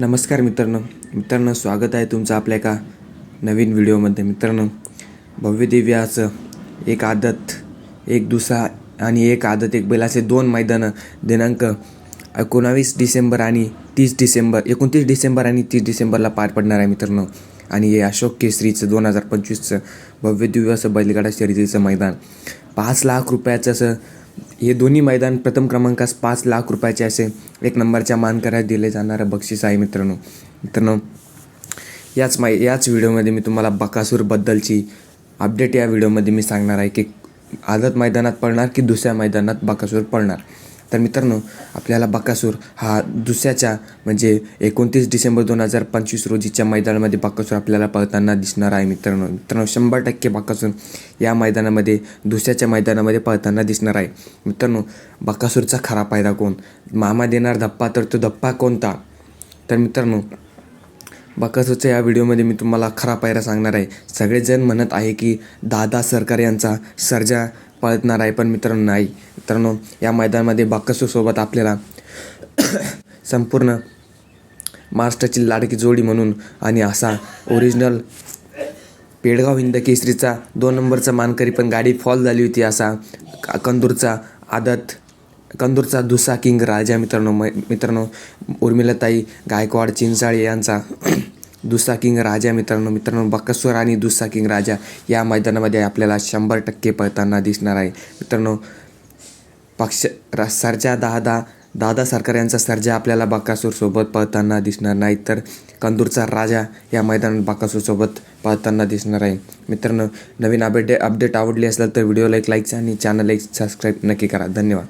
नमस्कार मित्रांनो. मित्रांनो स्वागत आहे तुमचं आपल्या एका नवीन व्हिडिओमध्ये. मित्रांनो भव्य असं एक आदत एक दुसरा आणि एक आदत एक बैल असे दोन मैदानं दिनांक एकोणावीस डिसेंबर आणि तीस डिसेंबर एकोणतीस डिसेंबर आणि तीस डिसेंबरला पार पडणार आहे मित्रांनो. आणि हे अशोक केसरीचं दोन हजार पंचवीसचं भव्यदिव्य असं बैलगाडा शर्यतीचं मैदान. पाच लाख रुपयाचं असं हे दोन्ही मैदान प्रथम क्रमांकास पाच लाख रुपयाचे असे एक नंबरच्या मानकऱ्यात दिले जाणारं बक्षीस आहे मित्रांनो. मित्रांनो याच माय याच व्हिडिओमध्ये मी तुम्हाला बकासूरबद्दलची अपडेट या व्हिडिओमध्ये मी सांगणार आहे की आदत मैदानात पडणार की दुसऱ्या मैदानात बकासूर पडणार. तर मित्रांनो आपल्याला बकासूर हा दुसऱ्याच्या म्हणजे एकोणतीस डिसेंबर दोन हजार पंचवीस रोजीच्या मैदानामध्ये बकासूर आपल्याला पळताना दिसणार आहे मित्रांनो. मित्रांनो शंभर टक्के बकासूर या मैदानामध्ये दुसऱ्याच्या मैदानामध्ये पळताना दिसणार आहे. मित्रांनो बकासूरचा खरा फायदा कोण? मामा देणार धप्पा तर तो धप्पा कोणता? तर मित्रांनो बाकासूच्या या व्हिडिओमध्ये मी तुम्हाला खरा पायरा सांगणार आहे. सगळेजण म्हणत आहे की दादा सरकार यांचा सर्जा पळतणार आहे पण मित्रांनो नाही. मित्रांनो या मैदानामध्ये बाकासूसोबत आपल्याला संपूर्ण महाराष्ट्राची लाडकी जोडी म्हणून आणि असा ओरिजिनल पेडगाव हिंद केसरीचा दोन नंबरचा मानकरी पण गाडी फॉल झाली होती असा कंदूरचा आदत कंदूरचा दुसा किंग राजा मित्रांनो मै मित्रांनो उर्मिलाताई गायकवाड चिंचाळे यांचा दुसा किंग राजा मित्रांनो. मित्रांनो बक्कस्वर आणि दुसा किंग राजा या मैदानामध्ये आपल्याला शंभर टक्के पळताना दिसणार आहे. मित्रांनो पक्ष र सरजा दादा दादा सरकार यांचा सर्जा आपल्याला बकासूरसोबत पळताना दिसणार नाही तर कंदूरचा राजा या मैदानात बकासूरसोबत पळताना दिसणार आहे. मित्रांनो नवीन अपडेट अपडेट आवडली असेल तर व्हिडिओला एक लाईक आणि चॅनल एक सबस्क्राईब नक्की करा. धन्यवाद.